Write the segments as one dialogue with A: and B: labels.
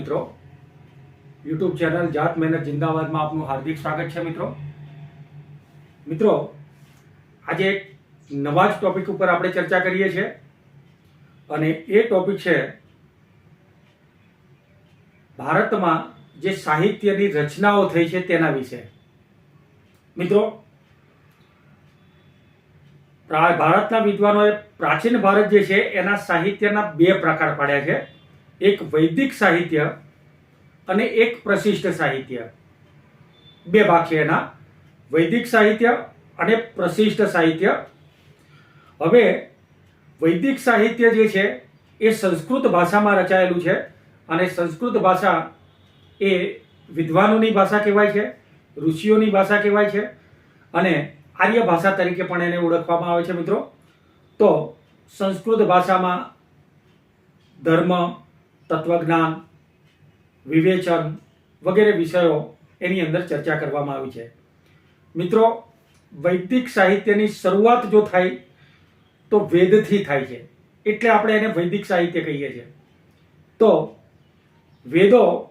A: મિત્રો. YouTube channel જાત મહેનત જિંદાબાદમાં આપનું હાર્દિક સ્વાગત છે મિત્રો. મિત્રો, આજે એક નવા જ ટોપિક ઉપર આપણે ચર્ચા કરીએ છીએ. અને એ ટોપિક છે ભારતમાં જે સાહિત્યની રચનાઓ થઈ છે તેના વિશે. મિત્રો ભારતના વિદ્વાનોએ પ્રાચીન ભારત જે છે એના સાહિત્યના બે પ્રકાર પાડ્યા છે. એક વૈદિક સાહિત્ય અને એક પ્રશિષ્ટ સાહિત્ય. બે ભાગ એના. વૈદિક સાહિત્ય અને પ્રશિષ્ટ સાહિત્ય. હવે વૈદિક સાહિત્ય જે છે એ સંસ્કૃત ભાષામાં રચાયેલું છે અને સંસ્કૃત ભાષા એ વિદ્વાનોની ભાષા કહેવાય છે, ઋષિઓની ભાષા કહેવાય છે અને આર્ય ભાષા તરીકે પણ એને ઓળખવામાં આવે છે મિત્રો. તો સંસ્કૃત ભાષામાં ધર્મ તત્વજ્ઞાન, વિવેચન વગેરે વિષયો એની અંદર ચર્ચા કરવામાં આવી છે. મિત્રો, વૈદિક સાહિત્યની શરૂઆત જો થાય તો વેદથી થાય છે. એટલે આપણે એને વૈદિક સાહિત્ય કહીએ છીએ. તો વેદો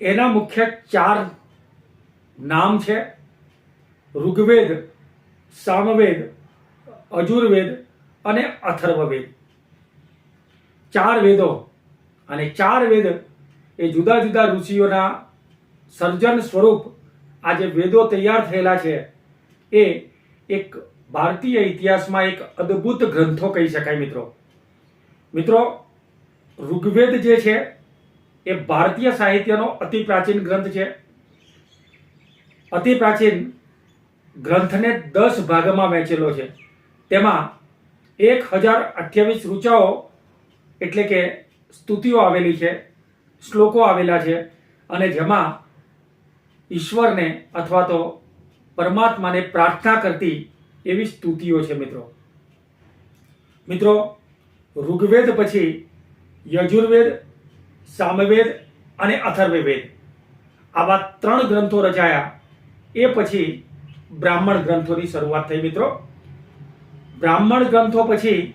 A: એના મુખ્ય ચાર નામ છે. ઋગ્વેદ, સામવેદ, અજુર્વેદ અને અથર્વવેદ. ચાર વેદો અને ચાર વેદ એ જુદા જુદા ઋષિઓના સર્જન સ્વરૂપ આ જે વેદો તૈયાર થયેલા છે. એ એક ભારતીય ઇતિહાસમાં એક અદ્ભુત ગ્રંથો કહી શકાય મિત્રો. મિત્રો, ઋગ્વેદ જે છે, એ ભારતીય સાહિત્યનો અતિ પ્રાચીન ગ્રંથ છે. અતિ પ્રાચીન ગ્રંથને દસ ભાગમાં વહેંચેલો છે. તેમાં એક હજાર અઠ્યાવીસ ઋચાઓ એટલે કે સ્તુતિઓ આવેલી છે, શ્લોકો આવેલા છે અને જેમાં ઈશ્વરને અથવા તો પરમાત્માને પ્રાર્થના કરતી એવી સ્તુતિઓ છે મિત્રો. મિત્રો, ઋગ્વેદ પછી યજુર્વેદ, સામવેદ અને અથર્વવેદ આવા ત્રણ ગ્રંથો રચાયા. એ પછી બ્રાહ્મણ ગ્રંથોની શરૂઆત થઈ મિત્રો. બ્રાહ્મણ ગ્રંથો પછી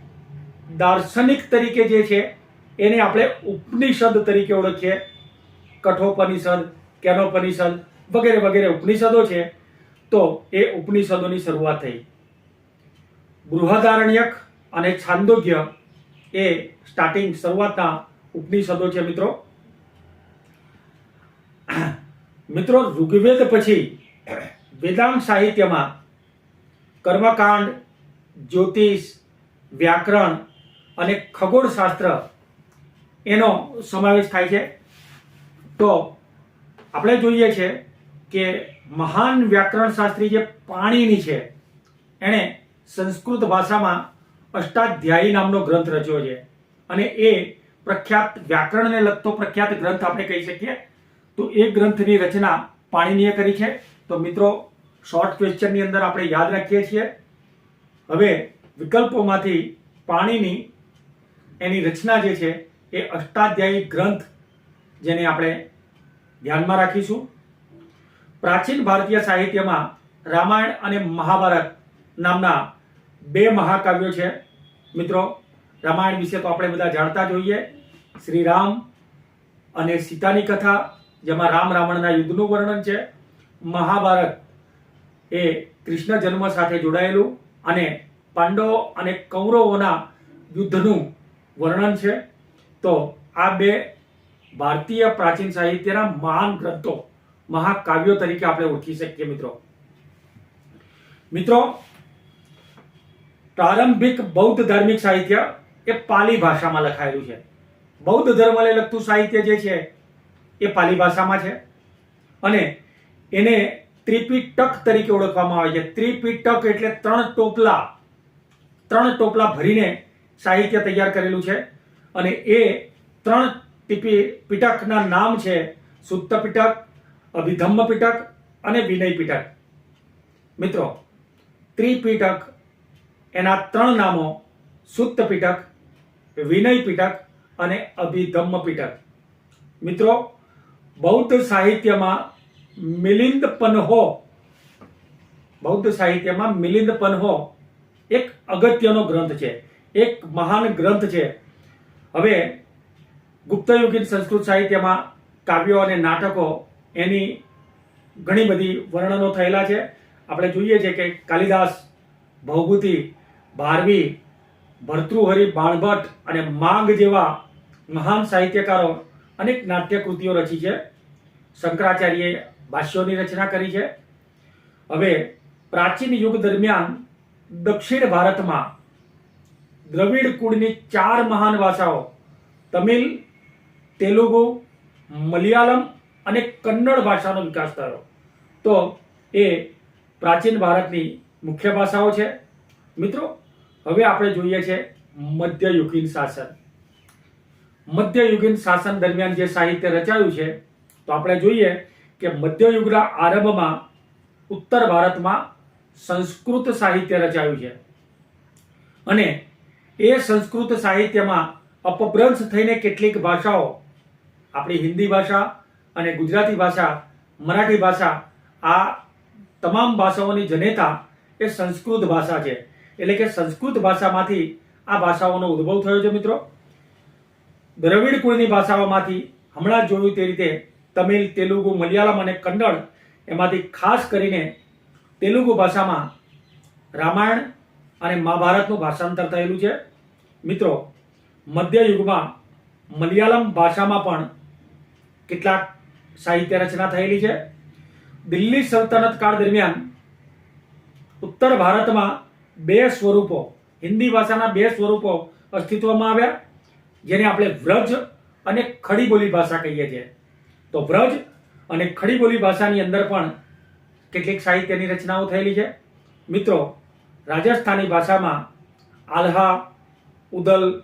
A: દાર્શનિક તરીકે જે છે એને આપણે ઉપનિષદ તરીકે ઓળખીએ. કઠોપનિષદ, કેનોપનિષદ વગેરે વગેરે ઉપનિષદો છે. તો એ ઉપનિષદોની શરૂઆત થઈ. બૃહદારણ્યક અને છાંદોગ્ય એ સ્ટાર્ટિંગ શરૂઆતના ઉપનિષદો છે મિત્રો. મિત્રો, ઋગ્વેદ પછી વેદાંત સાહિત્યમાં કર્મકાંડ, જ્યોતિષ, વ્યાકરણ અને ખગોળશાસ્ત્ર એનો સમાવેશ થાય છે. તો આપણે જોઈએ છે કે મહાન વ્યાકરણ શાસ્ત્રી જે પાણીની છે, એણે સંસ્કૃત ભાષામાં અષ્ટાધ્યાયી નામનો ગ્રંથ રચ્યો છે. અને એ પ્રખ્યાત વ્યાકરણને લગતો પ્રખ્યાત ગ્રંથ આપણે કહી શકીએ. તો એ ગ્રંથની રચના પાણીનીએ કરી છે. તો મિત્રો શોર્ટ ક્વેશ્ચનની અંદર આપણે યાદ રાખીએ છીએ. હવે વિકલ્પોમાંથી પાણીની એની રચના જે છે એ અષ્ટાધ્યાયી ગ્રંથ જેને આપણે ધ્યાનમાં રાખીશું. પ્રાચીન ભારતીય સાહિત્યમાં રામાયણ અને મહાભારત નામના બે મહાકાવ્યો છે. મિત્રો, રામાયણ વિશે તો આપણે બધા જાણતા જોઈએ શ્રી રામ અને સીતાની કથા, જેમાં રામ રાવણના યુદ્ધનું વર્ણન છે. મહાભારત એ કૃષ્ણ જન્મ સાથે જોડાયેલું અને પાંડવો અને કૌરવોના યુદ્ધનું વર્ણન છે. તો આ બે ભારતીય પ્રાચીન સાહિત્યના મહાન ગ્રંથો, મહાકાવ્યો તરીકે આપણે ઓળખી શકીએ મિત્રો. મિત્રો, પ્રારંભિક બૌદ્ધ ધાર્મિક સાહિત્ય એ પાલી ભાષામાં લખાયેલું છે. બૌદ્ધ ધર્મને લગતું સાહિત્ય જે છે, એ પાલી ભાષામાં છે. અને એને ત્રિપિટક તરીકે ઓળખવામાં આવે છે. ત્રિપિટક એટલે ત્રણ ટોપલા ત્રણ ટોપલા ભરીને સાહિત્ય તૈયાર કરેલું છે. અને એ ત્રણ ટીપી પિટકના નામ છે સુત્ત પિટક, અભિધમ્મ પિટક અને વિનય પિટક. મિત્રો, ત્રિપિટક, એના ત્રણ નામો સુત્ત પિટક, વિનય પિટક અને અભિધમ્મ પિટક. મિત્રો, બૌદ્ધ સાહિત્યમાં મિલિંદ પન્હો, બૌદ્ધ સાહિત્યમાં મિલિંદ પન્હો એક અગત્યનો ગ્રંથ છે, એક મહાન ગ્રંથ છે. હવે ગુપ્તયુગીન સંસ્કૃત સાહિત્યમાં કાવ્યો અને નાટકો એની ઘણી બધી વર્ણનો થયેલા છે. આપણે જોઈએ છીએ કે કાલિદાસ ભૌભૂતિ ભારવી ભર્તૃહરિ બાણભટ્ટ અને માંગ જેવા મહાન સાહિત્યકારો અનેક નાટ્યકૃતિઓ રચી છે. શંકરાચાર્યએ ભાષ્યોની રચના કરી છે. હવે પ્રાચીન યુગ દરમિયાન દક્ષિણ ભારતમાં દ્રવિડ કુળની ચાર મહાન ભાષાઓ. તમિલ, તેલુગુ, મલયાલમ અને કન્નડ ભાષાનો વિકાસ થયો. તો એ પ્રાચીન ભારતની મુખ્ય ભાષાઓ છે. મિત્રો, હવે આપણે જોઈએ છે મધ્યયુગીન શાસન. મધ્યયુગીન શાસન દરમિયાન જે સાહિત્ય રચાયું છે, તો આપણે જોઈએ કે મધ્યયુગના આરંભમાં ઉત્તર ભારતમાં સંસ્કૃત સાહિત્ય રચાયું છે. અને એ સંસ્કૃત સાહિત્યમાં અપભ્રંશ થઈને કેટલીક ભાષાઓ, આપણી હિન્દી ભાષા અને ગુજરાતી ભાષા, મરાઠી ભાષા, આ તમામ ભાષાઓની જનેતા એ સંસ્કૃત ભાષા છે. એટલે કે સંસ્કૃત ભાષામાંથી આ ભાષાઓનો ઉદ્ભવ થયો છે મિત્રો. દ્રવિડ કુળની ભાષાઓમાંથી હમણાં જોયું તે રીતે તમિલ, તેલુગુ, મલયાલમ અને કન્નડ એમાંથી ખાસ કરીને તેલુગુ ભાષામાં રામાયણ અને મહાભારતનું ભાષાંતર થયેલું છે. મિત્રો મધ્યયુગમાં મલયાલમ ભાષામાં પણ કેટલાક સાહિત્ય રચના થયેલી છે. દિલ્હી સલ્તનત કાળ દરમિયાન ઉત્તર ભારતમાં બે સ્વરૂપો, હિન્દી ભાષાના બે સ્વરૂપો અસ્તિત્વમાં આવ્યા, જેને આપણે વ્રજ અને ખડી બોલી ભાષા કહીએ છીએ. તો વ્રજ અને ખડી બોલી ભાષાની અંદર પણ કેટલીક સાહિત્યની રચનાઓ થયેલી છે. મિત્રો રાજસ્થાની ભાષામાં આલ્હા, ઉદલ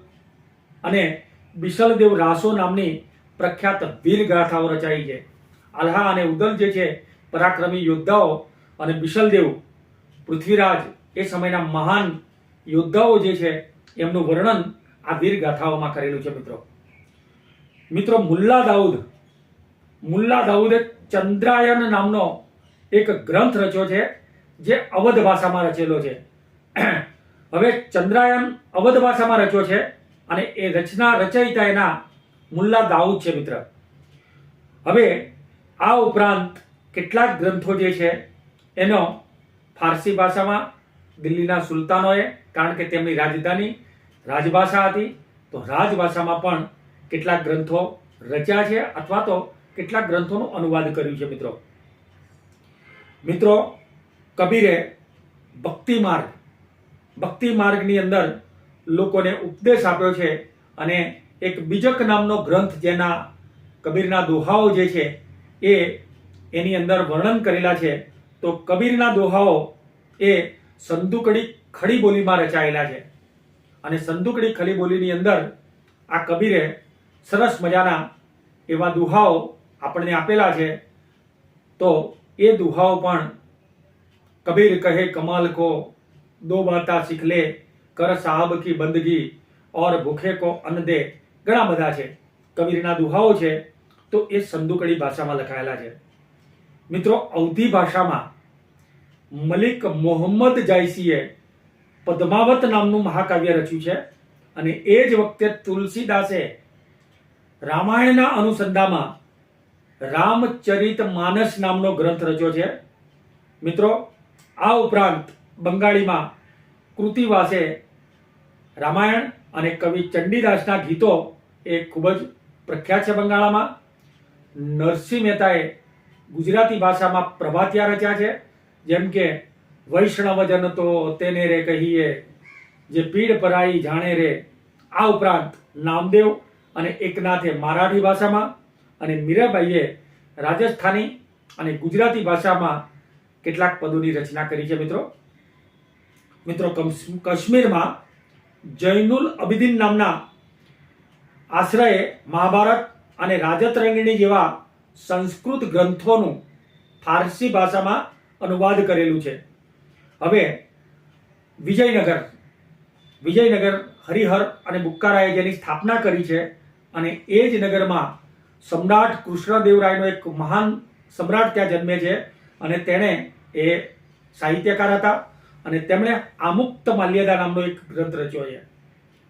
A: અને બિશલદેવ રાસો નામની પ્રખ્યાત વીર ગાથાઓ રચાઈ છે. આલ્હા અને ઉદલ જે છે, પરાક્રમી યોદ્ધાઓ અને બિશલદેવ, પૃથ્વીરાજ એ સમયના મહાન યોદ્ધાઓ જે છે, એમનું વર્ણન આ વીર ગાથાઓમાં કરેલું છે મિત્રો. મિત્રો, મુલ્લા દાઉદ, મુલ્લા દાઉદે ચંદ્રાયન નામનો એક ગ્રંથ રચ્યો છે, જે અવધ ભાષામાં રચેલો છે. હવે ચંદ્રાયન અવધ ભાષામાં રચ્યો છે અને એ રચના રચયિતા એના મુલ્લા દાઉદ છે, મિત્ર. હવે આ ઉપરાંત કેટલાક ગ્રંથો જે છે, એનો ફારસી ભાષામાં દિલ્હીના સુલતાનોએ, કારણ કે તેમની રાજધાની રાજભાષા હતી, તો રાજભાષામાં પણ કેટલાક ગ્રંથો રચ્યા છે અથવા તો કેટલાક ગ્રંથોનો અનુવાદ કર્યું છે, મિત્રો. મિત્રો, કબીરે ભક્તિ માર્ગ ભક્તિ માર્ગની અંદર લોકોને ઉપદેશ આપ્યો છે અને એક બીજક નામનો ગ્રંથ જેના કબીરના દોહાઓ જે છે એ એની અંદર વર્ણન કરેલા છે, તો કબીરના દોહાઓ એ સંદુકડી ખડી બોલીમાં રચાયેલા છે. અને સંદુકડી ખડી બોલીની અંદર આ કબીરે સરસ મજાના એવા દુહાઓ આપણને આપેલા છે. તો એ દુહાઓ પણ કબીર કહે, કમાલ કો દો બાતા सीख ले કર સાહબ કી બંદગી ઓર ભૂખે કો અન્ન દે ઘણા બધા છે કબીરના દુહાઓ છે તો એ સંદુકડી ભાષામાં લખાયેલા છે। મિત્રો અવધી ભાષામાં મલિક મોહમ્મદ જાયસીએ પદ્માવત નામનું મહાકાવ્ય રચ્યું છે અને એ જ વખતે તુલસીદાસે રામાયણના અનુસંધામાં રામચરિત માનસ નામનો ગ્રંથ રચ્યો છે। મિત્રો આ ઉપરાંત બંગાળીમાં કૃતિવાસે રામાયણ અને કવિ ચંડીદાસના ગીતો એ ખૂબ જ પ્રખ્યાત છે બંગાળામાં. નરસિંહ મહેતાએ ગુજરાતી ભાષામાં પ્રભાતિયા રચ્યા છે. જેમ કે વૈષ્ણવજન તો તેને રે કહીએ, જે પીડ પરાઈ જાણે રે. આ ઉપરાંત નામદેવ અને એકનાથે મરાઠી ભાષામાં અને મીરાબાઈએ રાજસ્થાની અને ગુજરાતી ભાષામાં કેટલાક પદોની રચના કરી છે મિત્રો. મિત્રો કાશ્મીરમાં જૈનુલ અબિદીન નામના આશ્રયે મહાભારત અને રાજતરંગિણી જેવા સંસ્કૃત ગ્રંથોનું ફારસી ભાષામાં અનુવાદ કરેલું છે. હવે વિજયનગર વિજયનગર હરિહર અને બુક્કારાએ જેની સ્થાપના કરી છે અને એ જ નગરમાં સમ્રાટ કૃષ્ણદેવરાયનો એક મહાન સમ્રાટ ત્યાં જન્મે છે અને તેણે એ સાહિત્યકાર હતા. અને તેમણે આમુક્ત માલ્યદા નામનો એક ગ્રંથ રચ્યો છે.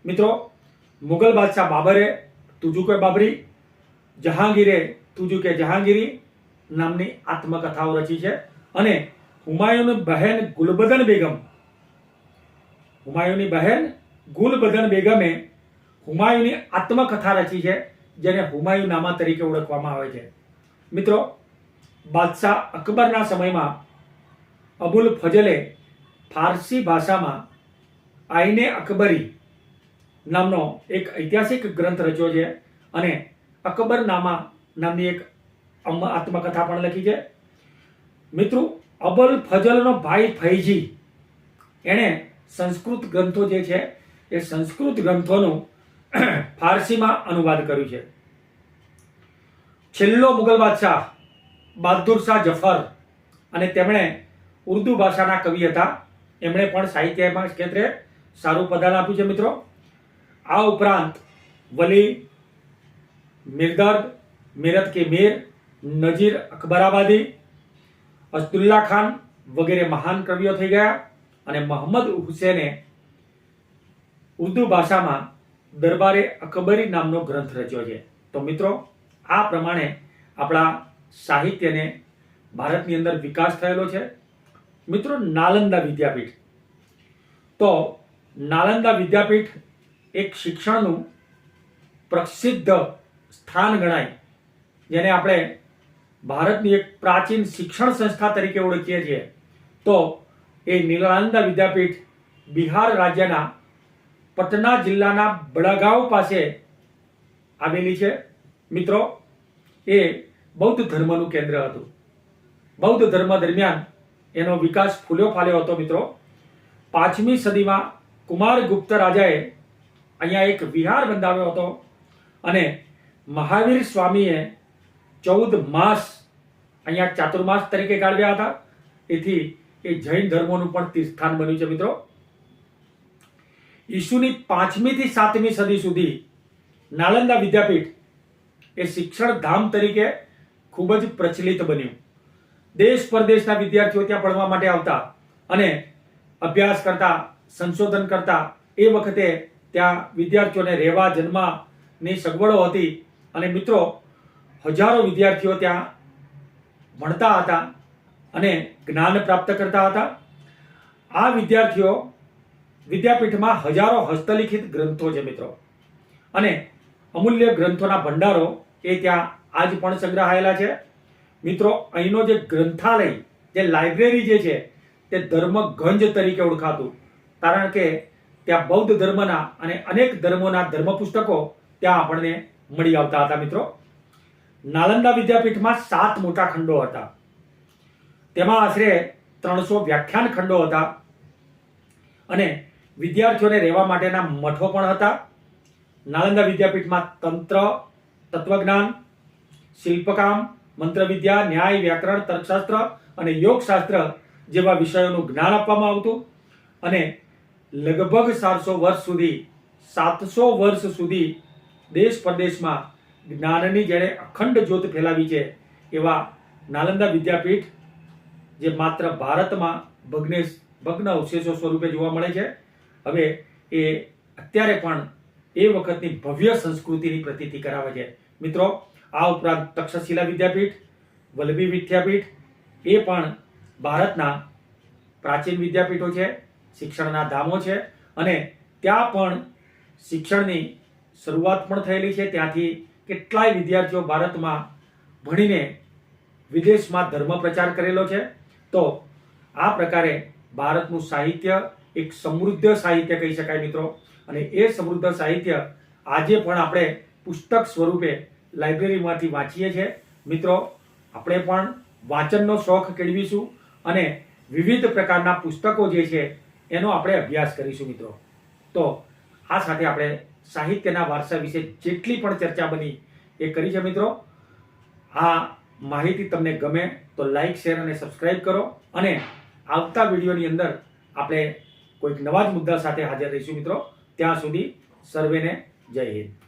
A: મિત્રો, મુગલ બાદશાહ બાબરે તુજુ કે બાબરી, જહાંગીરે તુજુ કે જહાંગીરી નામની આત્મકથાઓ રચી છે અને હુમાયુની બહેન ગુલબદન બેગમ, હુમાયુની બહેન ગુલબદન બેગમે હુમાયુની આત્મકથા રચી છે, જેને હુમાયુ નામા તરીકે ઓળખવામાં આવે છે. મિત્રો, બાદશાહ અકબરના સમયમાં અબુલ ફજલે ફારસી ભાષામાં આઈને અકબરી નામનો એક ઐતિહાસિક ગ્રંથ રચ્યો છે અને અકબરનામા નામની એક આત્મકથા પણ લખી છે. મિત્રો, અબલ ફજલનો ભાઈ ફૈજી, એણે સંસ્કૃત ગ્રંથો જે છે, એ સંસ્કૃત ગ્રંથોનું ફારસીમાં અનુવાદ કર્યું છે. છેલ્લો મુગલ બાદશાહ બહાદુર શાહ જફર અને તેમણે ઉર્દુ ભાષાના કવિ હતા. એમણે પણ સાહિત્યમાં ક્ષેત્રે સારું પ્રદાન આપ્યું છે, મિત્રો. આ ઉપરાંત વલી મિરદર્દ, મેરત કે મીર, નજીર અકબરાબાદી અસ્તુલ્લા ખાન વગેરે મહાન કવિઓ થઈ ગયા અને મોહમ્મદ હુસેને ઉર્દુ ભાષામાં દરબારે અકબરી નામનો ગ્રંથ રચ્યો છે. તો મિત્રો, આ પ્રમાણે આપણા સાહિત્યને ભારતની અંદર વિકાસ થયેલો છે. મિત્રો, નાલંદા વિદ્યાપીઠ. તો નાલંદા વિદ્યાપીઠ એક શિક્ષણનું પ્રસિદ્ધ સ્થાન ગણાય, જેને આપણે ભારતની એક પ્રાચીન શિક્ષણ સંસ્થા તરીકે ઓળખીએ છીએ. તો એ નાલંદા વિદ્યાપીઠ બિહાર રાજ્યના પટના જિલ્લાના બડાગાંવ પાસે આવેલી છે. મિત્રો, એ બૌદ્ધ ધર્મનું કેન્દ્ર હતું. બૌદ્ધ ધર્મ દરમિયાન એનો વિકાસ ફૂલ્યો ફાલ્યો હતો, મિત્રો. પાંચમી સદીમાં કુમાર ગુપ્ત રાજાએ અહીંયા એક વિહાર બંધાવ્યો હતો અને મહાવીર સ્વામીએ ચૌદ માસ અહીંયા ચાતુર્માસ તરીકે ગાળવ્યા હતા. એથી એ જૈન ધર્મોનું પણ તીર્થસ્થાન બન્યું છે, મિત્રો. ઈસુની પાંચમી થી સાતમી સદી સુધી નાલંદા વિદ્યાપીઠ એ શિક્ષણ ધામ તરીકે ખૂબ જ પ્રચલિત બન્યું. દેશ પરદેશના વિદ્યાર્થીઓ ત્યાં ભણવા માટે આવતા અને અભ્યાસ કરતા, સંશોધન કરતા, એ વખતે ત્યાં વિદ્યાર્થીઓને રહેવા, જન્મની સગવડો હતી અને મિત્રો, હજારો વિદ્યાર્થીઓ ત્યાં ભણતા હતા અને જ્ઞાન પ્રાપ્ત કરતા હતા. આ વિદ્યાર્થીઓ વિદ્યાપીઠમાં હજારો હસ્તલિખિત ગ્રંથો છે મિત્રો. અને અમૂલ્ય ગ્રંથોના ભંડારો એ ત્યાં આજ પણ સંગ્રહાયેલા છે. મિત્રો, અહીંનો જે ગ્રંથાલય, જે લાઇબ્રેરી જે છે, તે ધર્મગંજ તરીકે ઓળખાતું. કારણ કે ત્યાં બૌદ્ધ ધર્મના અને અનેક ધર્મોના ધર્મ પુસ્તકો ત્યાં આપણને મળી આવતા હતા, મિત્રો. નાલંદા વિદ્યાપીઠમાં સાત મોટા ખંડો હતા. તેમાં આશરે ત્રણસો વ્યાખ્યાન ખંડો હતા. અને વિદ્યાર્થીઓને રહેવા માટેના મઠો પણ હતા. નાલંદા વિદ્યાપીઠમાં તંત્ર, તત્વજ્ઞાન, શિલ્પકામ મંત્રવિદ્યા, ન્યાય, વ્યાકરણ, તર્કશાસ્ત્ર અને યોગશાસ્ત્ર જેવા વિષયોનું જ્ઞાન આપવામાં આવતું અને લગભગ સાતસો વર્ષ સુધી, સાતસો વર્ષ સુધી દેશ પરદેશમાં જ્ઞાનની જેણે અખંડ જ્યોત ફેલાવી છે એવા નાલંદા વિદ્યાપીઠ, જે માત્ર ભારતમાં ભગ્નેશ, ભગ્ન અવશેષો સ્વરૂપે જોવા મળે છે, હવે એ અત્યારે પણ એ વખતની ભવ્ય સંસ્કૃતિની પ્રતીતિ કરાવે છે. મિત્રો આ ઉપરાંત તક્ષશિલા વિદ્યાપીઠ, વલ્લભી વિદ્યાપીઠ, એ પણ ભારતના પ્રાચીન વિદ્યાપીઠો છે, શિક્ષણના ધામો છે અને ત્યાં પણ શિક્ષણની શરૂઆત પણ થયેલી છે. ત્યાંથી કેટલાય વિદ્યાર્થીઓ ભારતમાં ભણીને વિદેશમાં ધર્મ પ્રચાર કરેલો છે. તો આ પ્રકારે ભારતનું સાહિત્ય એક સમૃદ્ધ સાહિત્ય કહી શકાય મિત્રો. અને એ સમૃદ્ધ સાહિત્ય આજે પણ આપણે પુસ્તક સ્વરૂપે લાઇબ્રેરીમાંથી વાંચીએ છીએ. મિત્રો, આપણે પણ વાંચનનો શોખ કેળવીશું અને વિવિધ પ્રકારના પુસ્તકો જે છે, એનો આપણે અભ્યાસ કરીશું મિત્રો. તો આ સાથે આપણે સાહિત્યના વારસા વિશે જેટલી પણ ચર્ચા બની એ કરી છે મિત્રો. આ માહિતી તમને ગમે તો લાઈક શેર અને સબસ્ક્રાઇબ કરો અને આવતા વિડીયોની અંદર આપણે કોઈક નવા જ મુદ્દા સાથે હાજર રહીશું મિત્રો. ત્યાં સુધી સર્વેને જય હિન્દ.